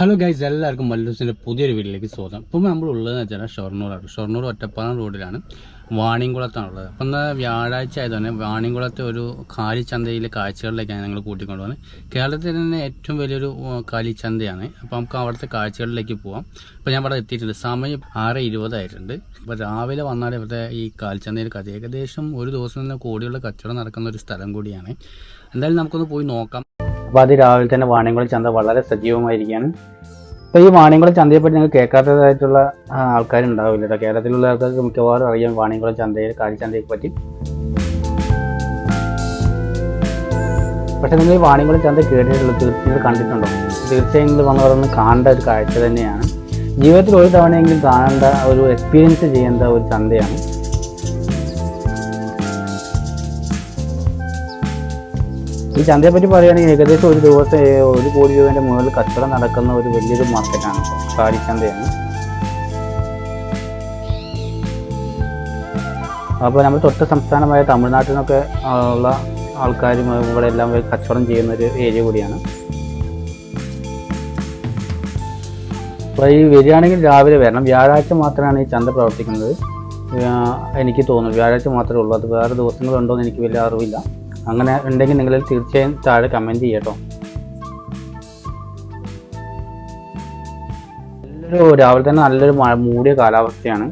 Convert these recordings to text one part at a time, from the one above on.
Hello guys എല്ലാവർക്കും മല്ലൂസിന്റെ പുതിയൊരു വീട്ടിലേക്ക് സ്വാഗതം. ഇപ്പം നമ്മളുള്ളതെന്ന് വെച്ചാൽ ഷൊർണൂറാണ്. ഷൊർണൂർ ഒറ്റപ്പാലം റോഡിലാണ്. വാണിംകുളത്താണുള്ളത് അപ്പം എന്നാൽ വ്യാഴാഴ്ച ആയതുകൊണ്ട് വാണിംകുളത്തെ ഒരു കാലിച്ചന്തയിലെ കാഴ്ചകളിലേക്കാണ് ഞങ്ങൾ കൂട്ടിക്കൊണ്ടുപോകുന്നത് കേരളത്തിൽ തന്നെ ഏറ്റവും വലിയൊരു കാലിച്ചന്തയാണ്. അപ്പം നമുക്ക് അവിടുത്തെ കാഴ്ചകളിലേക്ക് പോവാം. അപ്പോൾ ഞാൻ അവിടെ എത്തിയിട്ടുണ്ട്. സമയം ആറ് ഇരുപതായിട്ടുണ്ട് അപ്പോൾ രാവിലെ വന്നാൽ ഇവിടുത്തെ ഈ കാലിച്ചന്തയിൽ കഥ. ഏകദേശം ഒരു ദിവസം തന്നെ കോടിയുള്ള കച്ചവടം നടക്കുന്ന ഒരു സ്ഥലം കൂടിയാണ്. എന്തായാലും നമുക്കൊന്ന് പോയി നോക്കാം. അപ്പോൾ അത് രാവിലെ തന്നെ വാണിയംകുളം ചന്ത വളരെ സജീവമായിരിക്കുകയാണ്. അപ്പോൾ ഈ വാണിയംകുളം ചന്തയെപ്പറ്റി നിങ്ങൾ കേൾക്കാത്തതായിട്ടുള്ള ആൾക്കാരുണ്ടാവില്ല കേട്ടോ. കേരളത്തിലുള്ള ആൾക്കാർക്ക് മിക്കവാറും അറിയാം വാണിയംകുളം ചന്തയെ കാലിച്ചന്തയെ പറ്റി. പക്ഷെ നിങ്ങൾ ഈ വാണിയംകുളം ചന്ത കേട്ടിട്ടുള്ള തീർച്ചയായും കണ്ടിട്ടുണ്ടോ? തീർച്ചയായും നിങ്ങൾ വന്നു പറഞ്ഞ് കാണേണ്ട ഒരു കാഴ്ച തന്നെയാണ്. ജീവിതത്തിൽ ഒരു തവണയെങ്കിലും കാണേണ്ട ഒരു എക്സ്പീരിയൻസ് ചെയ്യേണ്ട ഒരു ചന്തയാണ്. ഈ ചന്തയെ പറ്റി പറയുകയാണെങ്കിൽ ഏകദേശം ഒരു ദിവസം ഒരു കോടി രൂപേന്റെ മുകളിൽ കച്ചവടം നടക്കുന്ന ഒരു വലിയൊരു മാർക്കറ്റാണ് കാലിച്ചന്തയാണ് അപ്പോൾ നമ്മൾ തൊട്ട് സംസ്ഥാനമായ തമിഴ്നാട്ടിൽ നിന്നൊക്കെ ഉള്ള ആൾക്കാരും ഇവിടെ എല്ലാം കച്ചവടം ചെയ്യുന്ന ഒരു ഏരിയ കൂടിയാണ്. അപ്പോൾ ഈ വരികയാണെങ്കിൽ രാവിലെ വരണം. വ്യാഴാഴ്ച മാത്രമാണ് ഈ ചന്ത പ്രവർത്തിക്കുന്നത്. എനിക്ക് തോന്നുന്നു. വ്യാഴാഴ്ച മാത്രമേ ഉള്ളൂ. അത് വേറെ ദിവസങ്ങളുണ്ടോ എന്ന് എനിക്ക് വലിയ അറിവില്ല. അങ്ങനെ ഉണ്ടെങ്കിൽ നിങ്ങൾ തീർച്ചയായും താഴെ കമന്റ് ചെയ്യട്ടോ. നല്ലൊരു രാവിലെ തന്നെ നല്ലൊരു മഴ മൂടിയ കാലാവസ്ഥയാണ്.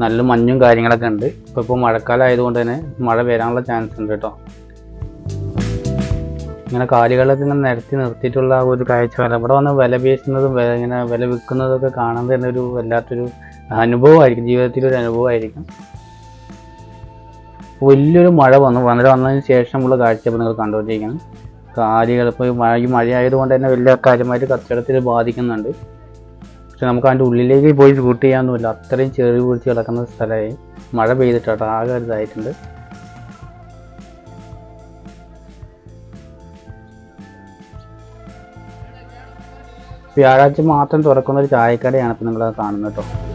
നല്ല മഞ്ഞും കാര്യങ്ങളൊക്കെ ഉണ്ട്. ഇപ്പോൾ ഇപ്പോൾ മഴക്കാലം ആയതുകൊണ്ട് തന്നെ മഴ വരാനുള്ള ചാൻസ് ഉണ്ട് കേട്ടോ. ഇങ്ങനെ കാലുകളൊക്കെ ഇങ്ങനെ നിരത്തി നിർത്തിയിട്ടുള്ള ഒരു കാഴ്ച ഇവിടെ വന്ന് വില പേശുന്നതും വില ഇങ്ങനെ വില വിൽക്കുന്നതൊക്കെ കാണാൻ തന്നെ ഒരു വല്ലാത്തൊരു അനുഭവമായിരിക്കും. ജീവിതത്തിലൊരു അനുഭവമായിരിക്കും. വലിയൊരു മഴ വന്നു. മഴ വന്നതിന് ശേഷമുള്ള കാഴ്ച ഇപ്പോൾ നിങ്ങൾ കണ്ടുകൊണ്ടിരിക്കുന്നത് കാലികൾ ഇപ്പോൾ മഴ ഈ മഴ ആയതുകൊണ്ട് തന്നെ വലിയ കാര്യമായിട്ട് കച്ചവടത്തിൽ ബാധിക്കുന്നുണ്ട്. പക്ഷെ നമുക്ക് അതിന്റെ ഉള്ളിലേക്ക് പോയി ഷൂട്ട് ചെയ്യാനൊന്നുമില്ല. അത്രയും ചെറിയ പിടിച്ച് കിടക്കുന്ന സ്ഥലമായി മഴ പെയ്തിട്ടോ ആകെ ഇതായിട്ടുണ്ട്. വ്യാഴാഴ്ച മാത്രം തുറക്കുന്ന ഒരു ചായക്കടയാണ് ഇപ്പോൾ നിങ്ങൾ കാണുന്നത് കേട്ടോ.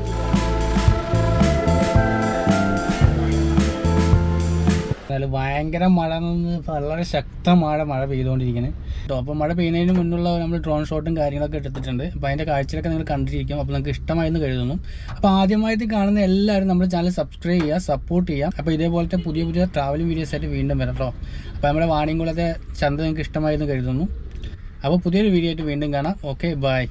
എന്നാലും ഭയങ്കര മഴ നിന്ന് വളരെ ശക്തമായ മഴ പെയ്തുകൊണ്ടിരിക്കുന്നത് കേട്ടോ അപ്പോൾ മഴ പെയ്യുന്നതിന് മുന്നുള്ള നമ്മൾ ഡ്രോൺ ഷോട്ടും കാര്യങ്ങളൊക്കെ എടുത്തിട്ടുണ്ട്. അപ്പോൾ അതിന്റെ കാഴ്ചകളൊക്കെ നിങ്ങൾ കണ്ടിരിക്കും. അപ്പോൾ നിങ്ങൾക്ക് ഇഷ്ടമായെന്ന് കരുതുന്നു. അപ്പോൾ ആദ്യമായിട്ട് കാണുന്ന എല്ലാവരും നമ്മുടെ ചാനൽ സബ്സ്ക്രൈബ് ചെയ്യുക സപ്പോർട്ട് ചെയ്യുക. അപ്പോൾ ഇതേപോലത്തെ പുതിയ പുതിയ ട്രാവലിംഗ് വീഡിയോസ് ആയിട്ട് വീണ്ടും വരാം കേട്ടോ അപ്പോൾ നമ്മുടെ വാണിയംകുളത്തെ ചന്ത നിങ്ങൾക്ക് ഇഷ്ടമായെന്ന് കരുതുന്നു. അപ്പോൾ പുതിയൊരു വീഡിയോ ആയിട്ട് വീണ്ടും കാണാം. Okay bye